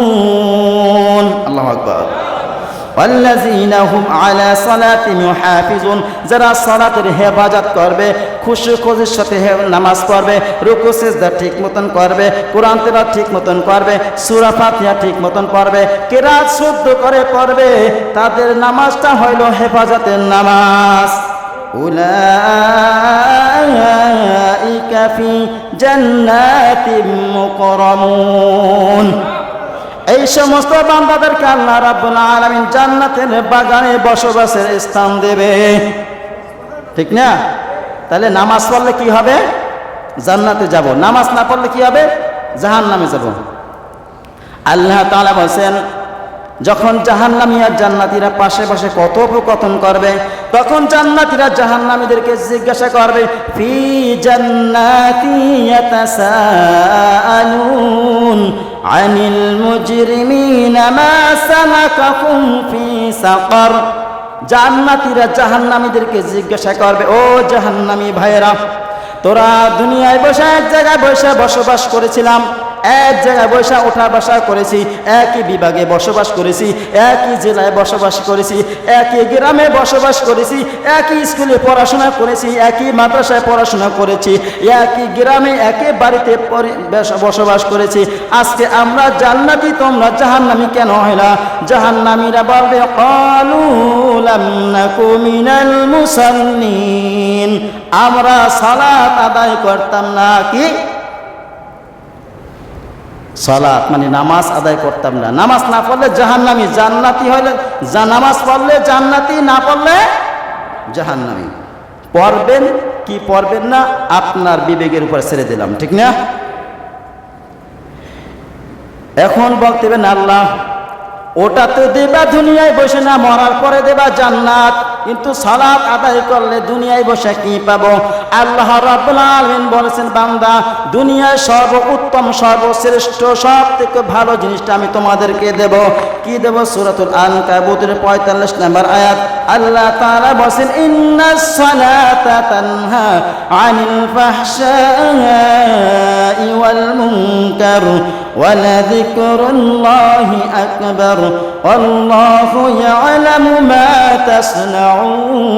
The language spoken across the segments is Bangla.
مكرمون الله أكبر والذين هم على صلاتهم يحافظون যারা সালাতের হেফাজত করবে খুশি খুশির সাথে হে- নামাজ পড়বে রুকু সিজদা ঠিক মতন করবে কোরআন তেলাওয়াত ঠিক মতন করবে সূরা ফাতিহা ঠিক মতন পড়বে কেরাত শুদ্ধ করে পড়বে তাদের নামাজটা হইল হেফাজতের নামাজ أولئك في এই সমস্ত বান্দাদেরকে আল্লাহ রাবুল আলমিন জান্নাতের বাগানে বসবাসের স্থান দেবে। ঠিক না? তাহলে নামাজ পড়লে কি হবে? জান্নাতে যাব। নামাজ না পড়লে কি হবে? জাহান্নামে যাব। আল্লাহ তালা বলছেন যখন জাহান্নামী আর জান্নাতীরা পাশে পাশে কথোপকথন করবে, তখন জান্নাতীরা জাহান্নামীদেরকে জিজ্ঞাসা করবে, ফি জান্নাতি ইয়াতাসাআলুন আনিল মুজরিমিনা মা সালাকাকুম ফি সাকার? জান্নাতীরা জাহান্নামীদেরকে জিজ্ঞাসা করবে, ও জাহান্নামী ভাইয়েরা, তোরা দুনিয়ায় বসে এক জায়গায় বসে বসবাস করেছিলাম এক জায়গায় বসে ওঠা বসা করেছি, একই বিভাগে বসবাস করেছি, একই জেলায় বসবাস করেছি, একই গ্রামে বসবাস করেছি, একই স্কুলে পড়াশোনা করেছি, একই মাদ্রাসায় পড়াশোনা করেছি, একই গ্রামে একই বাড়িতে বসবাস করেছি। আজকে আমরা জান্নাতি, তোমরা জাহান্নামি কেন হইলা জাহান্নামীরা বলবে আমরা সালাত আদায় করতাম না কি সালাত মানে নামাজ আদায় করতাম না। নামাজ না পড়লে জাহান্নামি, জান্নাতি হলে যা নামাজ পড়লে জান্নাতি, না পড়লে জাহান্নামি। পড়বেন কি পড়বেন না, আপনার বিবেকের উপর ছেড়ে দিলাম, ঠিক না? এখন বলতে হবে আল্লাহ ওটা তো দেবা দুনিয়ায় বসে না, মরার পরে দেবা জান্নাত। কিন্তু সালাত আদায় করলে দুনিয়ায় বসে কি পাবো? আল্লাহ রাব্বুল আলামিন বলেছেন, বান্দা দুনিয়ায় সর্বোত্তম, সর্বশ্রেষ্ঠ সব থেকে ভালো জিনিসটা আমি তোমাদেরকে দেব। কি দেব? সূরাতুল আনকাবুতের 45 নম্বর আয়াত। আল্লাহ তাআলা বলেন ইন্নাস সালাতা তানহা আনিল ফাহশাই ওয়াল মুনকার। ولذكر الله أكبر والله يعلم ما تصنعون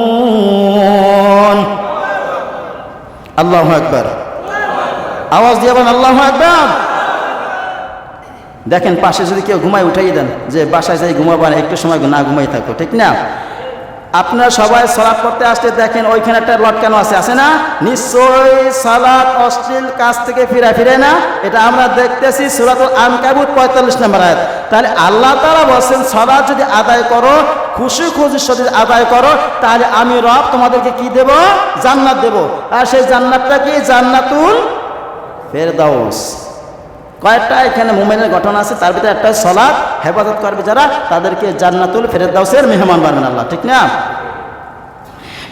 الله أكبر আওয়াজ দিয়ে বলেন আল্লাহ আকবর দেখেন পাশে যদি কেউ ঘুমায় উঠাই দেন যে বাসায় যাই ঘুমাবো না একটু সময় না ঘুমাই থাকো ঠিক না আপনারা সবাই সালাদ করতে আসতে দেখেন ওইখানে একটা লটকানো আছে আছে না? নিশ্চয়ই সালাদ অশ্লীল কাজ থেকে ফিরে ফিরে না। এটা আমরা দেখতেছি সুরাতুল আনকাবুত পঁয়তাল্লিশ নম্বর আয়াত। তাহলে আল্লাহ তারা বলছেন সালাদ যদি আদায় করো, খুশি খুশির সাথে আদায় করো, তাহলে আমি রব তোমাদেরকে কি দেব? জান্নাত দেব। আর সেই জান্নাতটা কি? জান্নাতুল ফেরদাউস। কয়েকটা এখানে মোমেনের ঘটনা আছে, তার ভিতরে একটা সলাদ হেফাজত করবে যারা, তাদেরকে জান্নাতুল ফেরদাউসের মেহমান বানবেন আল্লাহ, ঠিক না?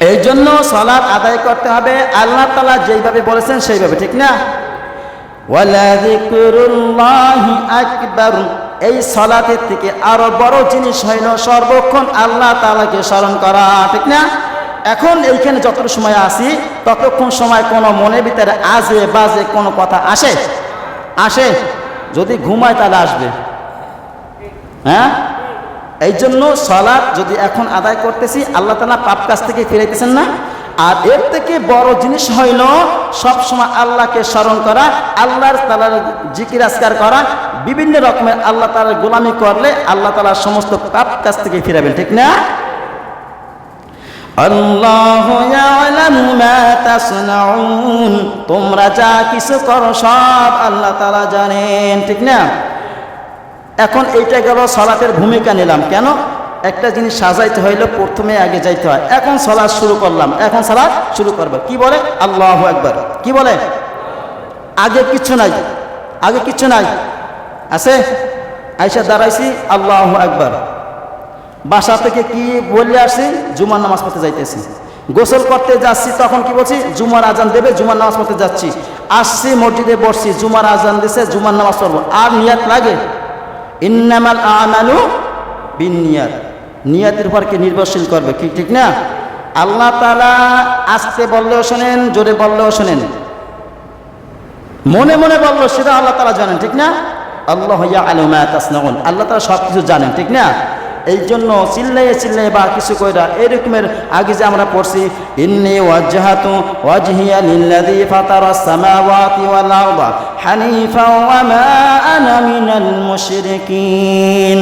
এই জন্য সলাদ আদায় করতে হবে, আল্লাহ তালা যেইভাবে বলেছেন সেইভাবে, ঠিক না? এই সলাতের থেকে আরও বড় জিনিস হইল সর্বক্ষণ আল্লাহ তালাকে স্মরণ করা, ঠিক না? এখন এইখানে যত সময় আসি ততক্ষণ সময় কোনো মনের ভিতরে আজে বাজে কোনো কথা আসে আসে? যদি ঘুমায় তাহলে আসবে। হ্যাঁ? এই জন্য সলাৎ যদি এখন আদায় করতেছি, আল্লাহ তালা পাপ কাছ থেকে ফিরাইতেছেন না। আর এর থেকে বড় জিনিস হইল সব সময় আল্লাহকে স্মরণ করা, আল্লাহর তালার জিকির আজকার করা, বিভিন্ন রকমের আল্লাহ তালার গোলামি করলে আল্লাহ তালার সমস্ত পাপ কাছ থেকে ফিরাবেন, ঠিক না? আল্লাহ তোমরা যা কিছু করো, সব আল্লাহ তাআলা জানেন, ঠিক না? এখন এইটা গেল সলাতের ভূমিকা নিলাম। কেন? একটা জিনিস সাজাইতে হইলে প্রথমে আগে যাইতে হয়। এখন সলাৎ শুরু করলাম। এখন সালাত শুরু করব। কি বলে? আল্লাহ একবার কি বলে? আগে কিচ্ছু নাই। আগে কিচ্ছু নাই। আছে? আইসা দাঁড়াইছি। আল্লাহ একবার বাসা থেকে কি বলে আসছি জুমার নামাজ পড়তে যাইতেছি। গোসল করতে যাচ্ছি, তখন কি বলছি? জুমার আজান দেবে, জুমার নামাজ পড়তে যাচ্ছি। আসছি, মসজিদে বসছি, জুমার আজান দিছে, জুমার নামাজ পড়ব। আর নিয়াত লাগে? ইন্নামাল আমালু বিন নিয়াত নিয়াতের উপর কে নির্ভরশীল করবে, কি ঠিক না? আল্লাহ তালা আসতে বললেও শোনেন, জোরে বললেও শোনেন। মনে মনে বলল, সেটা আল্লাহ তালা জানেন, ঠিক না? আল্লাহ আলমা তাসনাউন। আল্লাহ তারা সব কিছু জানেন, ঠিক না? এই জন্য চিল্লাইয়ে চিল্লাই বা কিছু কইরা এরকমের আগে যে আমরা পড়ছি, ইন্নি ওয়াজহাতু ওয়াজহিয়া লিল্লাযী ফাতারাস সামাওয়াতি ওয়াল আরদা হানিফা ওয়া মা আনা মিনাল মুশরিকিন।